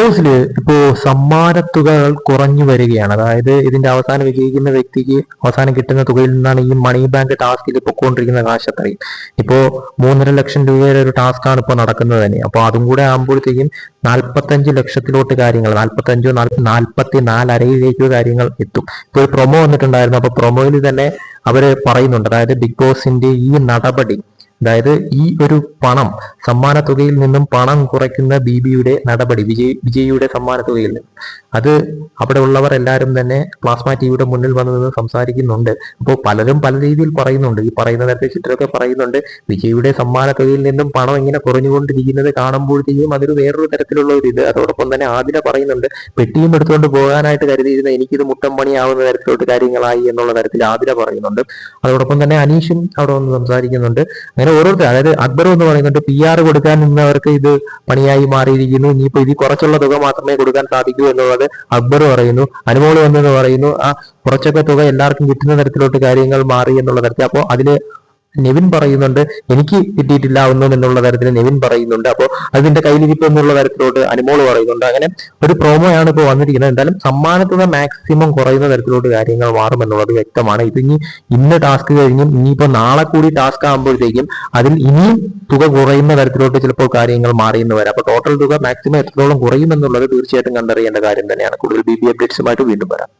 ബോസിൽ ഇപ്പോ സമ്മാനത്തുകകൾ കുറഞ്ഞു വരികയാണ്. അതായത് ഇതിന്റെ അവസാനം വിജയിക്കുന്ന വ്യക്തിക്ക് അവസാനം കിട്ടുന്ന തുകയിൽ നിന്നാണ് ഈ മണി ബാങ്ക് ടാസ്കിൽ പൊക്കോണ്ടിരിക്കുന്ന കാശ് അത്രയും ഇപ്പോ മൂന്നര ലക്ഷം രൂപയുടെ ഒരു ടാസ്ക് ആണ് ഇപ്പോൾ നടക്കുന്നത് തന്നെ. അപ്പോൾ അതും കൂടെ ആകുമ്പോഴത്തേക്കും നാൽപ്പത്തഞ്ച് ലക്ഷത്തിലോട്ട് കാര്യങ്ങൾ നാൽപ്പത്തഞ്ചോ നാൽപ്പത്തി നാലരയിലേക്കോ കാര്യങ്ങൾ എത്തും. ഇപ്പോൾ ഒരു പ്രൊമോ വന്നിട്ടുണ്ടായിരുന്നു. അപ്പോൾ പ്രൊമോയിൽ തന്നെ അവർ പറയുന്നുണ്ട്. അതായത് ബിഗ് ബോസിന്റെ ഈ നടപടി അതായത് ഈ ഒരു പണം സമ്മാന തുകയിൽ നിന്നും പണം കുറയ്ക്കുന്ന ബി ബിയുടെ നടപടി വിജയ് വിജയിയുടെ സമ്മാന തുകയിൽ നിന്ന്. അത് അവിടെ ഉള്ളവർ എല്ലാവരും തന്നെ പ്ലാസ്മ ടിവിയുടെ മുന്നിൽ വന്ന് നിന്ന് സംസാരിക്കുന്നുണ്ട്. അപ്പോൾ പലരും പല രീതിയിൽ പറയുന്നുണ്ട്. ഈ പറയുന്ന തരത്തിൽ ചിത്രമൊക്കെ പറയുന്നുണ്ട് വിജയിയുടെ സമ്മാന തുകയിൽ നിന്നും പണം ഇങ്ങനെ കുറഞ്ഞുകൊണ്ടിരിക്കുന്നത് കാണുമ്പോഴത്തേക്കും അതൊരു വേറൊരു തരത്തിലുള്ള ഒരു ഇത്. അതോടൊപ്പം തന്നെ ആദില പറയുന്നുണ്ട് പെട്ടിയും എടുത്തുകൊണ്ട് പോകാനായിട്ട് കരുതിയിരുന്ന എനിക്കിത് മുട്ടം പണിയാവുന്ന തരത്തിലോട്ട് കാര്യങ്ങളായി എന്നുള്ള തരത്തിൽ ആദില പറയുന്നുണ്ട്. അതോടൊപ്പം തന്നെ അനീഷും അവിടെ വന്ന് സംസാരിക്കുന്നുണ്ട്. അങ്ങനെ ഓരോരുത്തർ അതായത് അക്ബർ എന്ന് പറയുന്നുണ്ട് പി ആർ കൊടുക്കാൻ നിന്നവർക്ക് ഇത് പണിയായി മാറിയിരിക്കുന്നു. ഇനിയിപ്പോ ഇത് കുറച്ചുള്ള തുക മാത്രമേ കൊടുക്കാൻ സാധിക്കൂ എന്നുള്ളത് അക്ബർ പറയുന്നു. അനുമോൾ വന്നെന്ന് പറയുന്നു. ആ കുറച്ചൊക്കെ തുക എല്ലാവർക്കും കിട്ടുന്ന തരത്തിലോട്ട് കാര്യങ്ങൾ മാറി എന്നുള്ള തരത്തിൽ. അപ്പോൾ അതിൽ നെവിൻ പറയുന്നുണ്ട് എനിക്ക് കിട്ടിയിട്ടില്ല ഒന്നും എന്നുള്ള തരത്തിൽ നെവിൻ പറയുന്നുണ്ട്. അപ്പോൾ അതിന്റെ കയ്യിലിരിപ്പ് എന്നുള്ള തരത്തിലോട്ട് അനുമോൾ പറയുന്നുണ്ട്. അങ്ങനെ ഒരു പ്രോമോയാണ് ഇപ്പോൾ വന്നിരിക്കുന്നത്. എന്തായാലും സമ്മാനത്തുക മാക്സിമം കുറയുന്ന തരത്തിലോട്ട് കാര്യങ്ങൾ മാറും എന്നുള്ളത് വ്യക്തമാണ്. ഇത് ഇനി ഇന്ന് ടാസ്ക് കഴിഞ്ഞും ഇനിയിപ്പോൾ നാളെ കൂടി ടാസ്ക് ആകുമ്പോഴത്തേക്കും അതിൽ ഇനിയും തുക കുറയുന്ന തരത്തിലോട്ട് ചിലപ്പോൾ കാര്യങ്ങൾ മാറിയെന്ന് വരാം. അപ്പോൾ ടോട്ടൽ തുക മാക്സിമം എത്രത്തോളം കുറയും എന്നുള്ളത് തീർച്ചയായിട്ടും കണ്ടറിയേണ്ട കാര്യം തന്നെയാണ്. കൂടുതൽ ബി ബി അപ്ഡേറ്റ്സുമായിട്ട് വീണ്ടും വരാം.